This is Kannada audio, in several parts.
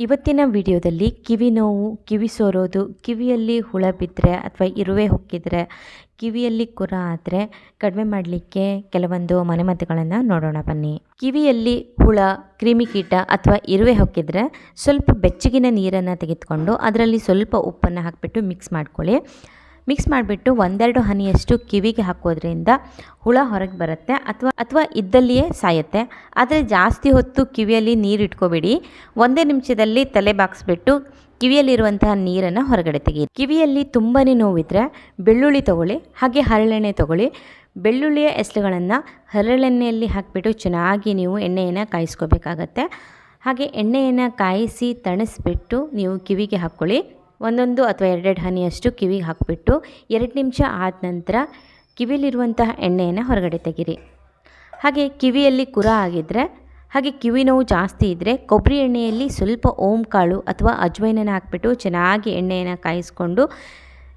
ಇವತ್ತಿನ ವಿಡಿಯೋದಲ್ಲಿ ಕಿವಿ ನೋವು, ಕಿವಿ ಸೋರೋದು, ಕಿವಿಯಲ್ಲಿ ಹುಳ ಬಿದ್ದರೆ ಅಥವಾ ಇರುವೆ ಹೊಕ್ಕಿದ್ರೆ, ಕಿವಿಯಲ್ಲಿ ಕುರ ಆದರೆ ಕಡಿಮೆ ಮಾಡಲಿಕ್ಕೆ ಕೆಲವೊಂದು ಮನೆಮದ್ದುಗಳನ್ನು ನೋಡೋಣ ಬನ್ನಿ. ಕಿವಿಯಲ್ಲಿ ಹುಳ ಕ್ರಿಮಿಕೀಟ ಅಥವಾ ಇರುವೆ ಹೊಕ್ಕಿದ್ರೆ ಸ್ವಲ್ಪ ಬೆಚ್ಚಗಿನ ನೀರನ್ನು ತೆಗೆದುಕೊಂಡು ಅದರಲ್ಲಿ ಸ್ವಲ್ಪ ಉಪ್ಪನ್ನು ಹಾಕಿಬಿಟ್ಟು ಮಿಕ್ಸ್ ಮಾಡ್ಕೊಳ್ಳಿ. ಮಿಕ್ಸ್ ಮಾಡಿಬಿಟ್ಟು ಒಂದೆರಡು ಹನಿಯಷ್ಟು ಕಿವಿಗೆ ಹಾಕೋದ್ರಿಂದ ಹುಳ ಹೊರಗೆ ಬರುತ್ತೆ ಅಥವಾ ಅಥವಾ ಇದ್ದಲ್ಲಿಯೇ ಸಾಯುತ್ತೆ. ಆದರೆ ಜಾಸ್ತಿ ಹೊತ್ತು ಕಿವಿಯಲ್ಲಿ ನೀರು ಇಟ್ಕೋಬೇಡಿ. ಒಂದೇ ನಿಮಿಷದಲ್ಲಿ ತಲೆ ಬಾಗಿಸ್ಬಿಟ್ಟು ಕಿವಿಯಲ್ಲಿರುವಂತಹ ನೀರನ್ನು ಹೊರಗಡೆ ತೆಗೀರಿ ಕಿವಿಯಲ್ಲಿ ತುಂಬಾ ನೋವಿದ್ರೆ ಬೆಳ್ಳುಳ್ಳಿ ತಗೊಳ್ಳಿ, ಹಾಗೆ ಹರಳೆಣ್ಣೆ ತಗೊಳ್ಳಿ. ಬೆಳ್ಳುಳ್ಳಿಯ ಎಸಳುಗಳನ್ನು ಹರಳೆಣ್ಣೆಯಲ್ಲಿ ಹಾಕಿಬಿಟ್ಟು ಚೆನ್ನಾಗಿ ನೀವು ಎಣ್ಣೆಯನ್ನು ಕಾಯಿಸ್ಕೋಬೇಕಾಗತ್ತೆ. ಹಾಗೆ ಎಣ್ಣೆಯನ್ನು ಕಾಯಿಸಿ ತಣಿಸ್ಬಿಟ್ಟು ನೀವು ಕಿವಿಗೆ ಹಾಕ್ಕೊಳ್ಳಿ. ಒಂದೊಂದು ಅಥವಾ ಎರಡೆರಡು ಹನಿಯಷ್ಟು ಕಿವಿಗೆ ಹಾಕಿಬಿಟ್ಟು ಎರಡು ನಿಮಿಷ ಆದ ನಂತರ ಕಿವಿಯಲ್ಲಿರುವಂತಹ ಎಣ್ಣೆಯನ್ನು ಹೊರಗಡೆ ತೆಗಿರಿ. ಹಾಗೆ ಕಿವಿಯಲ್ಲಿ ಕುರ ಆಗಿದ್ದರೆ ಹಾಗೆ ಕಿವಿ ನೋವು ಜಾಸ್ತಿ ಇದ್ದರೆ ಕೊಬ್ಬರಿ ಎಣ್ಣೆಯಲ್ಲಿ ಸ್ವಲ್ಪ ಓಂ ಕಾಳು ಅಥವಾ ಅಜ್ವೈನನ್ನು ಹಾಕಿಬಿಟ್ಟು ಚೆನ್ನಾಗಿ ಎಣ್ಣೆಯನ್ನು ಕಾಯಿಸ್ಕೊಂಡು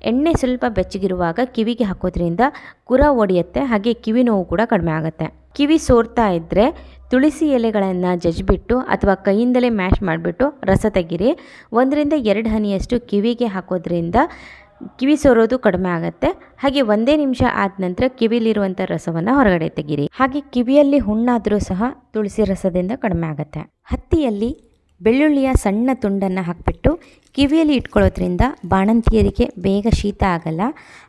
ಎಣ್ಣೆ ಸ್ವಲ್ಪ ಬೆಚ್ಚಗಿರುವಾಗ ಕಿವಿಗೆ ಹಾಕೋದ್ರಿಂದ ಕುರ ಒಡೆಯುತ್ತೆ, ಹಾಗೆ ಕಿವಿ ನೋವು ಕೂಡ ಕಡಿಮೆ ಆಗುತ್ತೆ. ಕಿವಿ ಸೋರ್ತಾ ಇದ್ದರೆ ತುಳಸಿ ಎಲೆಗಳನ್ನು ಜಜ್ಜಿಬಿಟ್ಟು ಅಥವಾ ಕೈಯಿಂದಲೇ ಮ್ಯಾಶ್ ಮಾಡಿಬಿಟ್ಟು ರಸ ತೆಗಿರಿ. ಒಂದರಿಂದ ಎರಡು ಹನಿಯಷ್ಟು ಕಿವಿಗೆ ಹಾಕೋದ್ರಿಂದ ಕಿವಿ ಸೋರೋದು ಕಡಿಮೆ ಆಗುತ್ತೆ. ಹಾಗೆ ಒಂದೇ ನಿಮಿಷ ಆದ ನಂತರ ಕಿವಿಲಿರುವಂಥ ರಸವನ್ನು ಹೊರಗಡೆ ತೆಗಿರಿ. ಹಾಗೆ ಕಿವಿಯಲ್ಲಿ ಹುಣ್ಣಾದರೂ ಸಹ ತುಳಸಿ ರಸದಿಂದ ಕಡಿಮೆ ಆಗುತ್ತೆ. ಹತ್ತಿಯಲ್ಲಿ ಬೆಳ್ಳುಳ್ಳಿಯ ಸಣ್ಣ ತುಂಡನ್ನು ಹಾಕಿಬಿಟ್ಟು ಕಿವಿಯಲ್ಲಿ ಇಟ್ಕೊಳ್ಳೋದ್ರಿಂದ ಬಾಣಂತಿಯರಿಗೆ ಬೇಗ ಶೀತ ಆಗಲ್ಲ.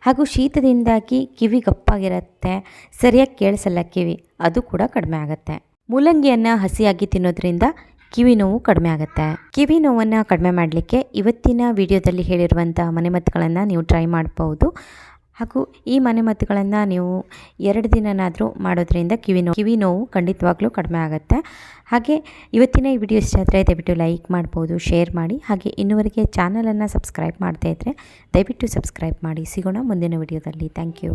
ಹಾಗೂ ಶೀತದಿಂದಾಗಿ ಕಿವಿ ಗಪ್ಪಾಗಿರುತ್ತೆ. ಸರಿಯಾಗಿ ಕೇಳಿಸಲ್ಲ ಕಿವಿ. ಅದು ಕೂಡ ಕಡಿಮೆ ಆಗುತ್ತೆ. ಮೂಲಂಗಿಯನ್ನು ಹಸಿಯಾಗಿ ತಿನ್ನೋದ್ರಿಂದ ಕಿವಿ ನೋವು ಕಡಿಮೆ ಆಗುತ್ತೆ. ಕಿವಿ ನೋವನ್ನು ಕಡಿಮೆ ಮಾಡಲಿಕ್ಕೆ ಇವತ್ತಿನ ವಿಡಿಯೋದಲ್ಲಿ ಹೇಳಿರುವಂಥ ಮನೆಮದ್ದುಗಳನ್ನು ನೀವು ಟ್ರೈ ಮಾಡ್ಬೋದು. ಹಾಗೂ ಈ ಮನೆಮದ್ದುಗಳನ್ನು ನೀವು ಎರಡು ದಿನನಾದರೂ ಮಾಡೋದ್ರಿಂದ ಕಿವಿ ನೋವು ಕಿವಿ ನೋವು ಖಂಡಿತವಾಗ್ಲೂ ಕಡಿಮೆ ಆಗುತ್ತೆ. ಹಾಗೆ ಇವತ್ತಿನ ಈ ವಿಡಿಯೋ ಇಷ್ಟ ಆದರೆ ದಯವಿಟ್ಟು ಲೈಕ್ ಮಾಡ್ಬೋದು ಶೇರ್ ಮಾಡಿ. ಹಾಗೆ ಇನ್ನುವರೆಗೆ ಚಾನಲನ್ನು ಸಬ್ಸ್ಕ್ರೈಬ್ ಮಾಡದೇ ಇದ್ದರೆ ದಯವಿಟ್ಟು ಸಬ್ಸ್ಕ್ರೈಬ್ ಮಾಡಿ. ಸಿಗೋಣ ಮುಂದಿನ ವಿಡಿಯೋದಲ್ಲಿ. Thank you